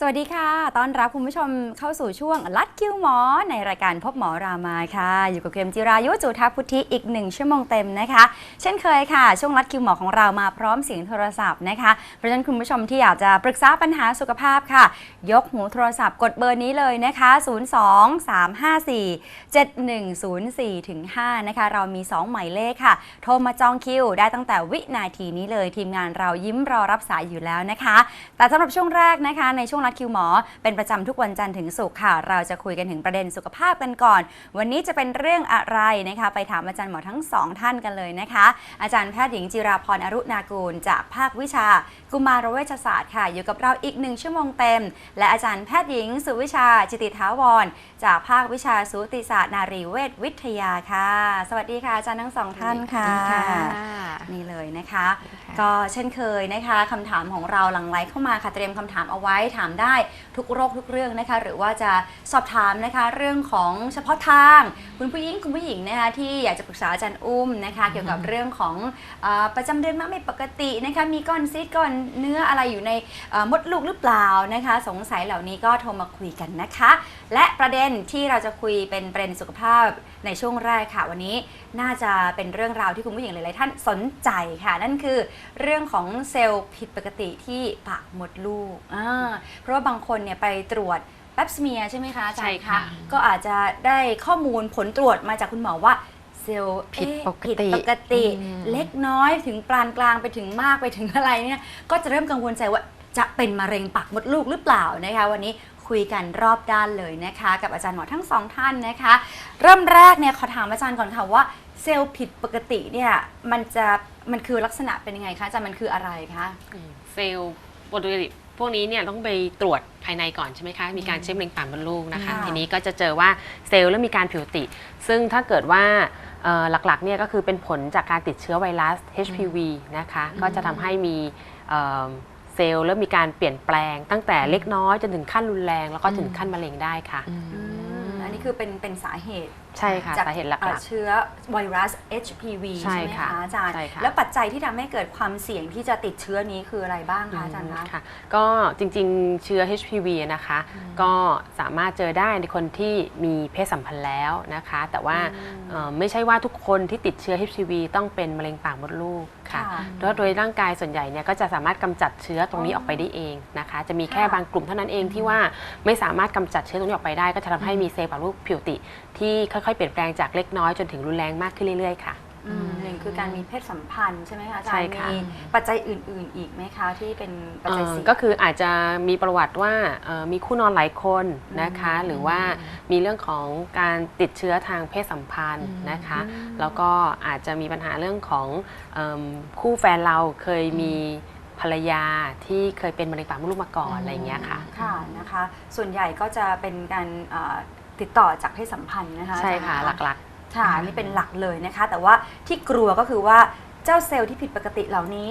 สวัสดีค่ะ ต้อนรับคุณผู้ชมเข้าสู่ช่วงลัดคิวหมอ ในรายการพบหมอรามาค่ะ อยู่กับเกมจิรายุจุธาพุทธิอีกหนึ่งชั่วโมงเต็มนะคะ เช่นเคยค่ะ ช่วงลัดคิวหมอของเรามาพร้อมเสียงโทรศัพท์นะคะ เพราะฉะนั้นคุณผู้ชมที่อยากจะปรึกษาปัญหาสุขภาพค่ะ ยกหูโทรศัพท์กดเบอร์นี้เลยนะคะ 02 354 7104ถึง5นะคะ เรามี 2 หมายเลขค่ะ โทรมาจองคิวได้ตั้งแต่วินาทีนี้เลย ทีมงานเรายิ้มรอรับสายอยู่แล้วนะคะ แต่สำหรับช่วงแรกนะคะในช่วงรัดคิวหมอ เป็นประจำทุกวันจันทร์ถึงศุกร์ค่ะ เราจะคุยกันถึงประเด็นสุขภาพกันก่อน วันนี้จะเป็นเรื่องอะไรนะคะ ไปถามอาจารย์หมอทั้งสองท่านกันเลยนะคะ อาจารย์แพทย์หญิงจิราพรอรุณากูล จากภาควิชา กุมารเวชศาสตร์ค่ะ อยู่กับเราอีกหนึ่งชั่วโมงเต็ม และอาจารย์แพทย์หญิง สุวิชาจิติท้าวร จากภาควิชาสูติศาสตร์นารีเวชวิทยาค่ะ สวัสดีค่ะอาจารย์ทั้งสองท่านค่ะนี่เลยนะคะ ก็เช่นเคยนะคะคำถามของเราหลังไลฟ์เข้ามาค่ะเตรียมคำถามเอาไว้ถามได้ทุกโรคทุกเรื่องนะคะ หรือว่าจะสอบถามนะคะเรื่องของเฉพาะทาง คุณผู้หญิงคุณผู้หญิงนะคะที่อยากจะปรึกษาอาจารย์อุ้มนะคะ เกี่ยวกับเรื่องของเออประจำเดือนมาไม่ปกตินะคะมีก้อนซีดก้อนเนื้ออะไรอยู่ในเอ่อมดลูกหรือเปล่านะคะ สงสัยเหล่านี้ก็โทรมาคุยกันนะคะ และประเด็นที่เราจะคุยเป็นประเด็นสุขภาพในช่วงแรกค่ะวันนี้ น่าจะเป็นเรื่องราวที่คุณผู้หญิงหลายๆท่านสนใจค่ะ นั่นคือเรื่องของเซลล์ผิดปกติที่ปากมดลูกอ่าเพราะว่าบางคนเนี่ยไปตรวจแป๊บสเมียร์ใช่ไหมคะอาจารใช่ย์ค่ะ ก็อาจจะได้ข้อมูลผลตรวจมาจากคุณหมอว่าเซลล์ผิดเอ๊ะปกติผิดปกติ อืม เล็กน้อยถึงปานกลางไปถึงมากไปถึงอะไรเนี่ยก็จะเริ่มกังวลใจว่าจะเป็นมะเร็งปากมดลูกหรือเปล่านะคะ วันนี้คุยกันรอบด้านเลยนะคะ กับอาจารย์หมอทั้งสองท่านนะคะ เริ่มแรกเนี่ยขอถามอาจารย์ก่อนค่ะว่า เซลล์ผิดปกติเนี่ยมันจะมันคือลักษณะเป็นยังไงคะอาจารย์มันคืออะไรคะเซลล์ปกติพวกนี้เนี่ยต้องไปตรวจภายในก่อนใช่ไหมคะ มีการเช็คมะเร็งปากมดลูกนะคะค่ะทีนี้ก็จะเจอว่าเซลล์เริ่มมีการผิวติ ซึ่งถ้าเกิดว่าเอ่อหลักๆเนี่ยก็คือเป็นผลจากการติดเชื้อไวรัส HPV นะคะ ก็จะทำให้มีเอ่อเซลล์เริ่มมีการเปลี่ยนแปลง ตั้งแต่เล็กน้อยจนถึงขั้นรุนแรง แล้วก็ถึงขั้นมะเร็งได้ค่ะอืมอันนี้คือเป็นเป็นสาเหตุ ใช่ค่ะจากสาเหตุหลัอ่ากเชื้อไวรัส HPV ใช่ใช่ไหมค่ะคะอาจารย์ ใช่ค่ะ แล้วปัจจัยที่ทำให้เกิดความเสี่ยงที่จะติดเชื้อนี้คืออะไรบ้างคะอาจารย์คะ ค่ะก็จริงๆเชื้อ HPV นะคะก็สามารถเจอได้ในคนที่มีเพศสัมพันธ์แล้วนะคะ แต่ว่าเอ่อไม่ใช่ว่าทุกคนที่ติดเชื้อ HPV ต้องเป็นมะเร็งปากมดลูกค่ะค่ะ เพราะโดยร่างกายส่วนใหญ่เนี่ยก็จะสามารถกำจัดเชื้อตรงนี้ออกไปได้เองนะคะ จะมีแค่ค่ะบางกลุ่มเท่านั้นเองที่ว่าไม่สามารถกำจัดเชื้อตรงนี้ออกไปได้ ก็จะทำให้มีเซลล์ปากมดลูกผิวติ ที่ค่อยๆเปลี่ยนแปลงจากเล็กน้อยจนถึงรุนแรงมากขึ้นเรื่อยๆค่ะ อืมหนึ่งคือการมีเพศสัมพันธ์ใช่ไหมคะอาจารใช่ย์ค่ะ มีปัจจัยอื่น ๆ อีกไหมคะที่เป็นปัจจัยเอ่อเสี่ยง ก็คืออาจจะมีประวัติว่าเอ่อมีคู่นอนหลายคนนะคะหรือว่ามีเรื่องของการติดเชื้อทางเพศสัมพันธ์นะคะแล้วก็อาจจะมีปัญหาเรื่องของเอิ่มคู่แฟนเราเคยมีภรรยาที่เคยเป็นมะเร็งปากมดลูกมาก่อนอะไรอย่างเงี้ยค่ะ ค่ะนะคะ ส่วนใหญ่ก็จะเป็นการเอ่อ ติดต่อจากเพศสัมพันธ์นะคะใช่ค่ะอาจารย์หลักค่ะนี่เป็นหลักเลยนะคะ แต่ว่าที่กลัวก็คือว่าเจ้าเซลล์ที่ผิดปกติเหล่านี้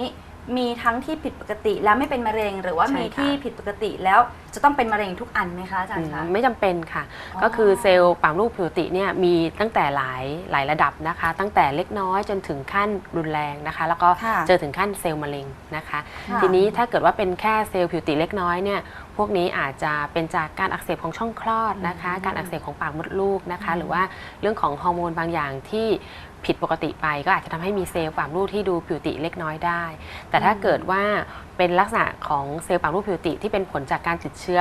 มีทั้งที่ผิดปกติแล้วไม่เป็นมะเร็ง หรือว่าใช่มีค่ะที่ผิดปกติแล้วจะต้องเป็นมะเร็งทุกอันไหมคะอาจารอืย์คะมไม่จำเป็นค่ะอ๋อก็คือเซลล์ปากมดลูกผิวติเนี่ยมีตั้งแต่หลายหลายระดับนะคะ ตั้งแต่เล็กน้อยจนถึงขั้นรุนแรงนะคะ แล้วก็ค่ะเจอถึงขั้นเซลล์มะเร็งนะคะค่ะทีนี้ถ้าเกิดว่าเป็นแค่เซลล์ผิวติเล็กน้อยเนี่ย พวกนี้อาจจะเป็นจากการอักเสบของช่องคลอดนะคะ การอักเสบของปากมดลูกนะคะ หรือว่าเรื่องของฮอร์โมนบางอย่างที่ผิดปกติไปก็อาจจะทำให้มีเซลล์ปากมดลูกที่ดูผิวติเล็กน้อยได้ แต่ถ้าเกิดว่าเป็นลักษณะของเซลล์ปากมดลูกผิวติที่เป็นผลจากการติดเชื้อ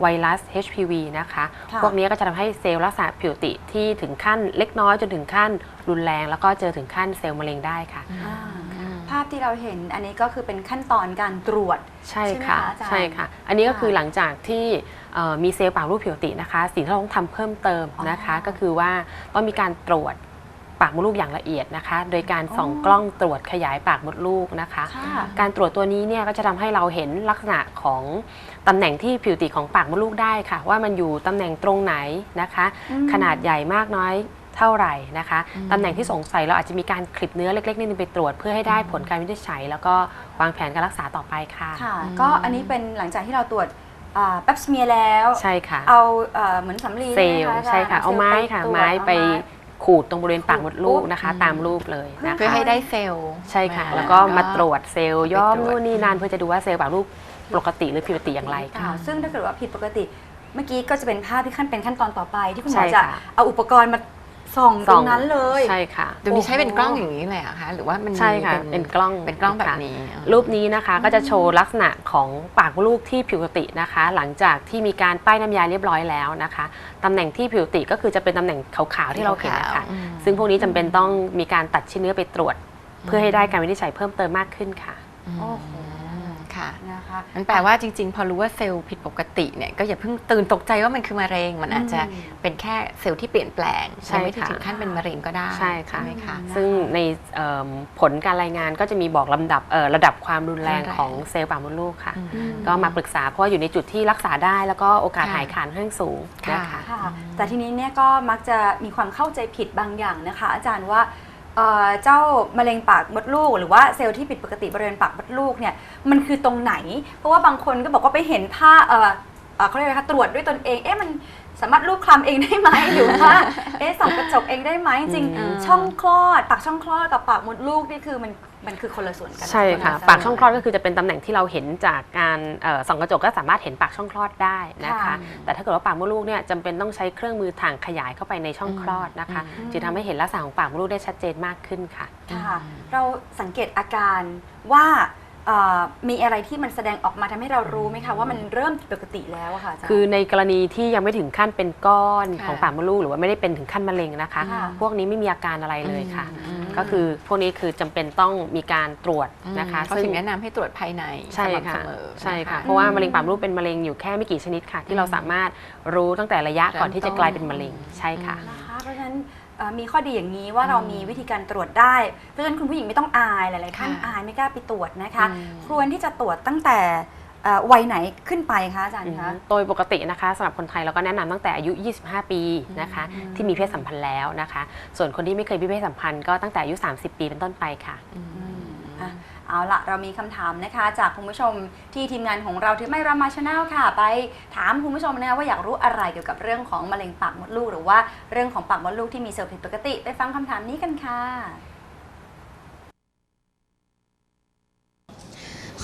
ไวรัส HPV นะคะค่ะพวกนี้ก็จะทำให้เซลล์ลักษณะผิวติที่ถึงขั้นเล็กน้อยจนถึงขั้นรุนแรง แล้วก็เจอถึงขั้นเซลล์มะเร็งได้ค่ะอ่า ภาพที่เราเห็นอันนี้ก็คือเป็นขั้นตอนการตรวจ ใช่ใช่ไหมค่ะคะอาจารย์ใช่ค่ะ อันนี้ก็ค่ะคือหลังจากที่เอ่อมีเซลล์ปากรูปผิวตินะคะ สิ่งที่เราต้องทำเพิ่มเติมนะคะ อ๋อก็คือว่าต้องมีการตรวจปากมดลูกอย่างละเอียดนะคะ โดยการส่องอ๋อ กล้องตรวจขยายปากมดลูกนะคะ ค่ะ การตรวจตัวนี้เนี่ยก็จะทำให้เราเห็นลักษณะของตำแหน่งที่ผิวติของปากมดลูกได้ค่ะ ว่ามันอยู่ตำแหน่งตรงไหนนะคะ อืมขนาดใหญ่มากน้อย เท่าไหร่นะคะตำแหน่งที่สงสัยเราอาจจะมีการคลิปเนื้อเล็กๆนิดนึงไปตรวจเพื่อให้ได้ผลการวินิจฉัย แล้วก็วางแผนการรักษาต่อไปค่ะค่ะ ก็อันนี้เป็นหลังจากที่เราตรวจแป๊บสเมียแล้วใช่ค่ะ เอาเอ่อเหมือนสำลีเซลล์ใช่ไหมอาจารย์ใช่ค่ะ เอาไม้ค่ะตรวจไม้ไปเอาขูดตรงบริเวณปากมดลูกนะคะอืมตามรูปเลยนะเพื่อคะให้ได้เซลล์ใช่ค่ะมาแล้วก็มาตรวจเซลล์ไปย่อมตรวจนู่นนี่นั่นเพื่อจะดูว่าเซลล์ปากมดลูกปกติหรือผิดปกติอย่างไรหเปค่ะล่าซึ่งถ้าเกิดว่าผิดปกติเมื่อกี้ก็จะเป็นภาพที่ขั้นเป็นขั้นตอนต่อไป ที่คุณหมใช่อจะค่ะเอาอุปกรณ์มา ส่องตรงนั้นเลยใช่ค่ะเดี๋ยวนี้ใช้เป็นโอ้โหกล้องอย่างนี้เลยเหรอะคะหรือว่ามันมีใช่ค่ะเป็นกล้องเป็นกล้องแบบค่ะนี้อ๋อรูปนี้นะคะก็จะโชว์ลักษณะของปากมดลูกที่ผิวปกตินะคะ หลังจากที่มีการป้ายน้ำยาเรียบร้อยแล้วนะคะตำแหน่งที่ผิวปกติก็คือจะเป็นตำแหน่งขาวๆที่เราเห็นนะคะอืมซึ่งพวกนี้จำเป็นต้องมีการตัดชิ้นเนื้อไปตรวจ เพื่อให้ได้การวินิจฉัยเพิ่มเติมมากขึ้นค่ะโอ้โห ค่ะ นะคะ มันแปลว่าจริง ๆ พอรู้ว่าเซลล์ผิดปกติเนี่ยก็อย่าเพิ่งตื่นตกใจว่ามันคือมะเร็ง มันอาจจะอืมเป็นแค่เซลล์ที่เปลี่ยนแปลงใช่ไม่ได้ค่ะ ถึงขั้นเป็นมะเร็งก็ได้ใช่ค่ะ ไหมคะอืมซึ่งในเอิ่มผลการรายงานก็จะมีบอกลำดับเอ่อระดับความรุนแรงรุนแรง ของเซลล์ปากมดลูกค่ะ อืม ก็มาปรึกษาเพราะว่าอยู่ในจุดที่รักษาได้แล้วก็โอกาสค่ะหายขาดค่อนข้างสูงนะคะค่ะ แต่ทีนี้เนี่ยก็มักจะมีความเข้าใจผิดบางอย่างนะคะ อาจารย์ว่า เอ่อเจ้ามะเร็งปากมดลูก หรือว่าเซลล์ที่ผิดปกติบริเวณปากมดลูกเนี่ยมันคือตรงไหน เพราะว่าบางคนก็บอกว่าไปเห็นผ้าเอ่อเอ่อเขาเรียกอะไรคะตรวจด้วยตนเองเอ๊ะมันสามารถลูบคลำเองได้ไหมหรือว่าเอ๊ะส่องกระจกเองได้ไหมจริงๆอืม ช่องคลอด ปากช่องคลอดกับปากมดลูกนี่คือมัน มันคือคนละส่วนกันใช่ค่ะนปากช่องคลอดก็คือจะเป็นตำแหน่งที่เราเห็นจากการเอ่อส่องกระจกก็สามารถเห็นปากช่องคลอดได้นะคะ ค่ะแต่ถ้าเกิดว่าปากมดลูกเนี่ยจำเป็นต้องใช้เครื่องมือถ่างขยายเข้าไปในช่องคลอดนะคะอืม จึงทำให้เห็นลักษณะของปากมดลูกได้ชัดเจนมากขึ้นค่ะ ค่ะ เราสังเกตอาการว่าเอ่อมีอะไรที่มันแสดงออกมาทำให้เรารู้ไหมคะว่ามันเริ่มผิดปกติแล้วอะค่ะอาจารย์ คือในกรณีที่ยังไม่ถึงขั้นเป็นก้อนค่ะ ของปากมดลูกหรือว่าไม่ได้เป็นถึงขั้นมะเร็งนะคะ ค่ะ พวกนี้ไม่มีอาการอะไรเลยค่ะ อืม ก็คือพวกนี้คือจำเป็นต้องมีการตรวจนะคะเขาถึงแนะนำให้ตรวจภายในใช่สม่ำค่ะเสมอใช่ค่ะนเพราะว่ามะเร็งปากมดลูกเป็นมะเร็งอยู่แค่ไม่กี่ชนิดค่ะ ที่เราสามารถรู้ตั้งแต่ระยะก่อนที่จะกลายเป็นมะเร็งใช่ค่ะนะคะเพราะฉะนั้นเอ่อมีข้อดีอย่างนี้ว่าเรามีวิธีการตรวจได้ เพราะฉะนั้นคุณผู้หญิงไม่ต้องอายหลายๆท่านค่ะอายไม่กล้าไปตรวจนะคะอืมควรที่จะตรวจตั้งแต่เอ่อ วัยไหนขึ้นไปคะอาจารย์คะโดยปกตินะคะสำหรับคนไทยเราก็แนะนำตั้งแต่อายุ 25 ปีนะคะอืมที่มีเพศสัมพันธ์แล้วนะคะ ส่วนคนที่ไม่เคยมีเพศสัมพันธ์ก็ตั้งแต่อายุ 30 ปีเป็นต้นไปค่ะอืมอะเอาละเรามีคำถามนะคะ จากคุณผู้ชมที่ทีมงานของเราที่ไม่รามาชาแนลค่ะ ไปถามคุณผู้ชมนะคะว่าอยากรู้อะไรเกี่ยวกับเรื่องของมะเร็งปากมดลูก หรือว่าเรื่องของปากมดลูกที่มีเซลล์ผิดปกติ ไปฟังคำถามนี้กันค่ะ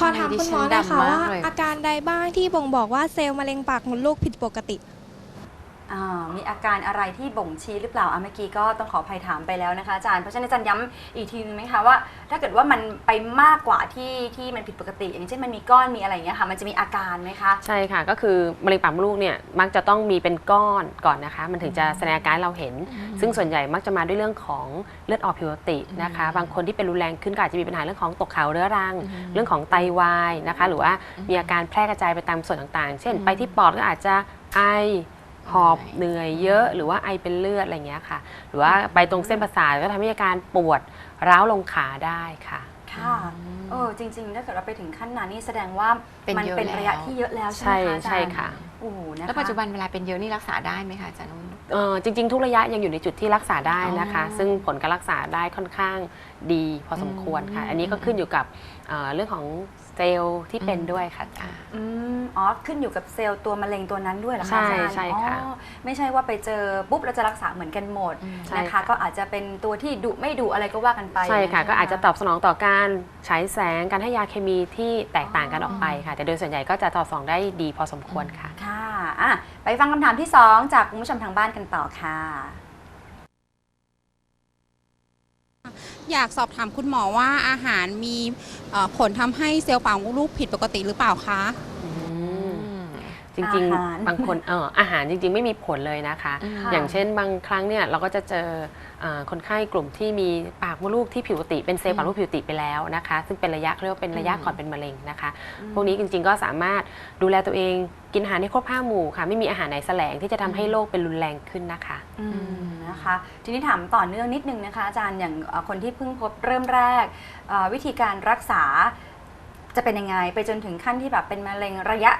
ขอถามคุณหมอหน่อยค่ะว่าอาการใดบ้างที่บ่งบอกว่าเซลล์มะเร็งปากมดลูกผิดปกติ อ่ามีอาการอะไรที่บ่งชี้หรือเปล่าอะเมื่อกี้ก็ต้องขออภัยถามไปแล้วนะคะอาจารย์เพราะฉะนั้นอาจารย์ย้ำอีกทีนึงไหมคะว่า ถ้าเกิดว่ามันไปมากกว่าที่ที่มันผิดปกติ อย่างเช่นมันมีก้อนมีอะไรอย่างเงี้ยค่ะ มันจะมีอาการไหมคะ ใช่ค่ะ ก็คือมะเร็งปากมดลูกเนี่ยมักจะต้องมีเป็นก้อนก่อนนะคะ มันถึงจะแสดงอาการให้เราเห็น ซึ่งส่วนใหญ่มักจะมาด้วยเรื่องของเลือดออกผิวปกตินะคะ บางคนที่เป็นรุนแรงขึ้นก็อาจจะมีปัญหาเรื่องของตกขาวเรื้อรัง เรื่องของไตวายนะคะ หรือว่ามีอาการแพร่กระจายไปตามส่วนต่างๆ เช่น ไปที่ปอดก็อาจจะไอ หอบเหนื่อยเยอะหรือว่าไอเป็นเลือดอะไรอย่างเงี้ยค่ะ หรือว่าไปตรงเส้นประสาทก็ทำให้อาการปวดร้าวลงขาได้ค่ะ ค่ะเออจริงๆ ถ้าเกิดเราไปถึงขั้นนั้นนี่แสดงว่าเป็นมันเยอะเป็นระยะแล้ว ที่เยอะแล้วใช่ไหมใช่คะอาจารย์ ใช่ค่ะ โอ้โหนะคะแล้วปัจจุบันเวลาเป็นเยอะนี่รักษาได้ไหมคะอาจารย์นุ่น เอ่อจริง ๆ ทุกระยะยังอยู่ในจุดที่รักษาได้นะคะ อ๋อซึ่งผลการรักษาได้ค่อนข้างดีพอสมควรค่ะ อืม อันนี้ก็ขึ้นอยู่กับเอ่อเรื่องของเซลล์ที่เป็นอืมด้วยค่ะอืมอ๋อขึ้นอยู่กับเซลล์ตัวมะเร็งตัวนั้นด้วยเหรอคะใช่อาจารย์ใช่ค่ะอ๋อไม่ใช่ว่าไปเจอปุ๊บเราจะรักษาเหมือนกันหมดอืม ใช่นะคะ ค่ะ ก็อาจจะเป็นตัวที่ดุไม่ดุอะไรก็ว่ากันไปใช่ค่ะย่งนั้นก็อาจจะใช่ไหมตอบสนองต่อการฉายแสงการให้ยาเคมีที่แตกต่างกันออกไปค่ะ แต่โดยส่วนใหญ่ก็จะตอบสนองได้ดีพอสมควรค่ะค่ะ อะไปฟังคำถามที่ 2 จากคุณผู้ชมทางบ้านกันต่อค่ะ อยากสอบถามคุณหมอว่าอาหารมีเอ่อผลทำให้เซลล์ปากมดลูกผิดปกติหรือเปล่าคะ จริงอาหารๆ บางคนเอออาหารจริง ๆ ไม่มีผลเลยนะคะอืมอย่างเช่นบางครั้งเนี่ยเราก็จะเจอเอ่อคนไข้กลุ่มที่มีปากมดลูกที่ผิวปกติเป็นเซลล์ปากมดลูกผิวปกติไปแล้วนะคะ ซึ่งเป็นระยะเขาเรียกว่าเป็นระยะอืมก่อนเป็นมะเร็งนะคะ พวกนี้จริงๆก็สามารถดูแลตัวเองกินอาหารให้ครบห้าหมู่ค่ะไม่มีอาหารไหนแสลงที่จะทำให้โรคเป็นรุนแรงขึ้นนะคะ อืมนะคะ ทีนี้ถามต่อเนื่องนิดนึงนะคะ อาจารย์อย่างเอ่อคนที่เพิ่งพบเริ่มแรกเอ่อวิธีการรักษาจะเป็นยังไงไปจนถึงขั้นที่แบบเป็นมะเร็งระยะ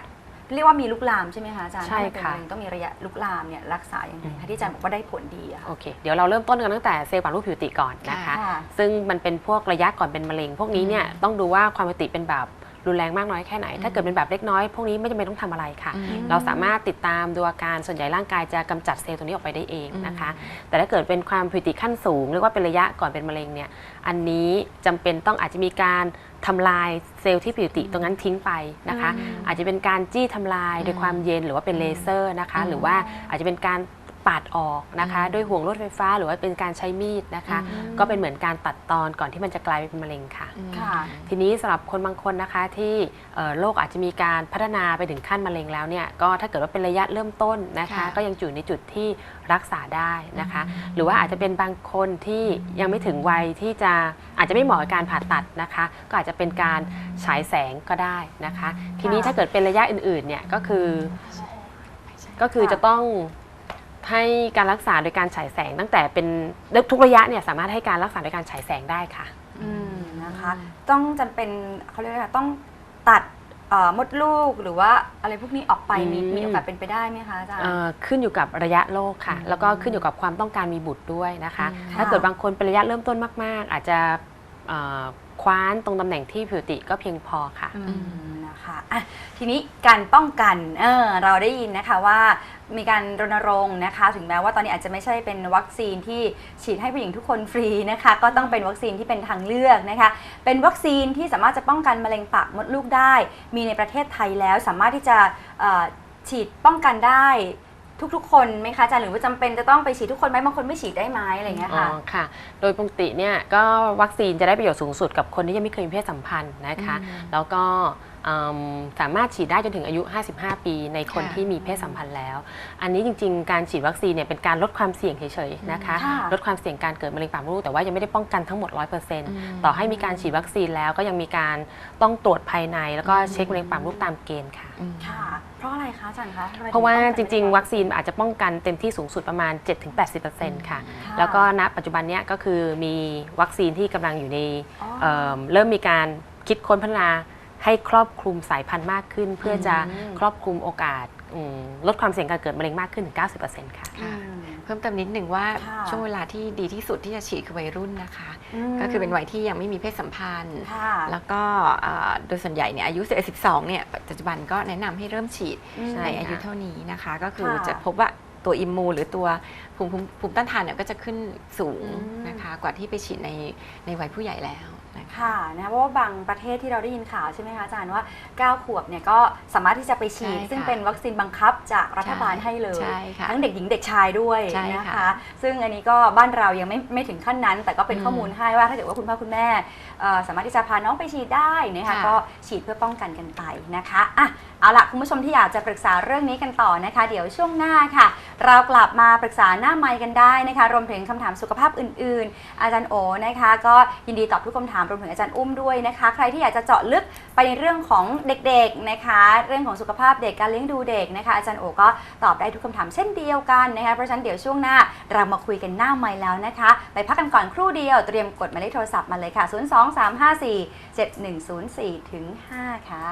เรียกว่ามีลุกลามใช่ไหมคะอาจารย์ใช่ถ้ามันเป็นค่ะ มะเร็งต้องมีระยะลุกลามเนี่ยรักษายังไงคะที่อาจารย์บอกว่าได้ผลดีอะค่ะ โอเค เดี๋ยวเราเริ่มต้นกันตั้งแต่เซลล์ปากมดลูกผิวปกติก่อนนะคะ ค่ะซึ่งมันเป็นพวกระยะก่อนเป็นมะเร็ง พวกนี้เนี่ยต้องดูว่าความปกติเป็นแบบรุนแรงมากน้อยแค่ไหน ถ้าเกิดเป็นแบบเล็กน้อย พวกนี้ไม่จำเป็นต้องทำอะไรค่ะ อืม เราสามารถติดตามดูอาการส่วนใหญ่ร่างกายจะกำจัดเซลล์ตัวนี้ออกไปได้เองนะคะ แต่ถ้าเกิดเป็นความผิดปกติขั้นสูงเรียกว่าเป็นระยะก่อนเป็นมะเร็งเนี่ย อันนี้จำเป็นต้องอาจจะมีการ ทำลายเซลล์ที่ผิวติตรงนั้นทิ้งไปนะคะ อาจจะเป็นการจี้ทำลายด้วยความเย็นหรือว่าเป็นเลเซอร์นะคะ หรือว่าอาจจะเป็นการ ปาดออกนะคะ ด้วยห่วงลวดไฟฟ้าหรือว่าเป็นการใช้มีดนะคะ ก็เป็นเหมือนการตัดตอนก่อนที่มันจะกลายเป็นมะเร็งค่ะ ค่ะ ทีนี้สำหรับคนบางคนนะคะที่เอ่อโรคอาจจะมีการพัฒนาไปถึงขั้นมะเร็งแล้วเนี่ยก็ถ้าเกิดว่าเป็นระยะเริ่มต้นนะคะ ค่ะก็ยังอยู่ในจุดที่รักษาได้นะคะ หรือว่าอาจจะเป็นบางคนที่ยังไม่ถึงวัยที่จะอาจจะไม่เหมาะกับการผ่าตัดนะคะ ก็อาจจะเป็นการฉายแสงก็ได้นะคะ ทีนี้ถ้าเกิดเป็นระยะอื่นๆเนี่ยก็คือ ก็คือจะต้อง ให้การรักษาโดยการฉายแสงตั้งแต่เป็นทุกระยะเนี่ยสามารถให้การรักษาโดยการฉายแสงได้ค่ะอืมนะคะ ต้องจำเป็นเขาเรียกว่าต้องตัดเอ่อมดลูกหรือว่าอะไรพวกนี้ออกไปมีอืมมีโอกาสเป็นไปได้ไหมคะอาจารย์เอ่อขึ้นอยู่กับระยะโรคค่ะ แล้วก็ขึ้นอยู่กับความต้องการมีบุตรด้วยนะคะอืมถ้าเกิดบางคนเป็นระยะเริ่มต้นมาก ๆ อาจจะเอ่อ คว้านตรงตำแหน่งที่ผิวติก็เพียงพอค่ะ อืมนะคะอะทีนี้การป้องกันเออเราได้ยินนะคะว่ามีการรณรงค์นะคะ ถึงแม้ว่าตอนนี้อาจจะไม่ใช่เป็นวัคซีนที่ฉีดให้ผู้หญิงทุกคนฟรีนะคะ ก็ต้องเป็นวัคซีนที่เป็นทางเลือกนะคะ เป็นวัคซีนที่สามารถจะป้องกันมะเร็งปากมดลูกได้ มีในประเทศไทยแล้วสามารถที่จะเอ่อฉีดป้องกันได้ ทุกๆ คนไหมคะอาจารย์หรือว่าจำเป็นจะต้องไปฉีดทุกคนไหมบางคนไม่ฉีดได้ไหมอะไรอย่างเงี้ยอ๋อค่ะค่ะ โดยปกติเนี่ยก็วัคซีนจะได้ประโยชน์สูงสุดกับคนที่ยังไม่เคยมีเพศสัมพันธ์นะคะแล้วก็อืม สามารถฉีดได้จนถึงอายุ 55 ปีในคนค่ะที่มีเพศสัมพันธ์แล้ว อันนี้จริง ๆ การฉีดวัคซีนเนี่ยเป็นการลดความเสี่ยงเฉยๆนะคะค่ะลดความเสี่ยงการเกิดมะเร็งปากมดลูกแต่ว่ายังไม่ได้ป้องกันทั้งหมด 100%ต่อให้มีการฉีดวัคซีนแล้วก็ยังมีการต้องตรวจภายใน แล้วก็เช็คมะเร็งปากมดลูกตามเกณฑ์ค่ะค่ะเพราะอะไรคะอาจารย์คะทำไมถึงเพราะว่าป้องจกันริงไม่ๆได้วัคซีนอาจจะป้องกันเต็มที่สูงสุดประมาณ 7-80%ค่ะค่ะแล้วก็ณปัจจุบันเนี้ยก็คือมีวัคซีนที่กำลังอยู่ในอ๋อเอิ่มเริ่มมีการคิดค้นพัฒนา ให้ครอบคลุมสายพันธุ์มากขึ้น เพื่อจะอืมครอบคลุมโอกาสอืมลดความเสี่ยงการเกิดมะเร็งมากขึ้นถึง 90%ค่ะค่ะอืมเพิ่มเติมนิดหนึ่งว่าค่ะช่วงเวลาที่ดีที่สุดที่จะฉีดคือวัยรุ่นนะคะมก็คือเป็นวัยที่ยังไม่มีเพศสัมพันธ์ค่ะแล้วก็เอ่อโดยส่วนใหญ่เนี่ยอายุ 11 12 เนี่ยปัจจุบันก็แนะนำให้เริ่มฉีดอืมในอายุเท่านี้นะคะ ก็คือค่ะจะพบว่าตัวอิมมูนหรือตัวภูมิภูมิภูมิต้านทานเนี่ยก็จะขึ้นสูงอืมนะคะ กว่าที่ไปฉีดในในวัยผู้ใหญ่แล้ว นะคะค่ะนะเพราะว่าบางประเทศที่เราได้ยินข่าวใช่ไหมคะอาจารย์ว่า 9 ขวบเนี่ยก็สามารถที่จะไปฉีด ใช่ค่ะซึ่งเป็นวัคซีนบังคับจากรัฐบาลใช่ให้เลยใช่ค่ะทั้งเด็กหญิงเด็กชายด้วยใช่นะค่ะคะ ซึ่งอันนี้ก็บ้านเรายังไม่ไม่ถึงขั้นนั้น แต่ก็เป็นอืมข้อมูลให้ว่าถ้าเกิดว่าคุณพ่อคุณแม่เอ่อสามารถที่จะพาน้องไปฉีดได้นะคะค่ะ ก็ฉีดเพื่อป้องกันกันไปนะคะอะเอาล่ะคุณผู้ชมที่อยากจะปรึกษาเรื่องนี้กันต่อนะคะ เดี๋ยวช่วงหน้าค่ะ เรากลับมาปรึกษาหน้าไมค์กันได้นะคะ รวมถึงคำถามสุขภาพอื่น ๆ อาจารย์โอนะคะ ก็ยินดีตอบทุกคำถามรวมถึงอาจารย์อุ้มด้วยนะคะ ใครที่อยากจะเจาะลึกไปในเรื่องของเด็กๆนะคะ เรื่องของสุขภาพเด็กการเลี้ยงดูเด็กนะคะ อาจารย์โอก็ตอบได้ทุกคำถามเช่นเดียวกันนะคะเพราะฉะนั้นเดี๋ยวช่วงหน้าเรามาคุยกันหน้าไมค์แล้วนะคะ ไปพักกันก่อนครู่เดียวเตรียมกดหมายเลขโทรศัพท์มาเลยค่ะ 023547104ถึง5ค่ะ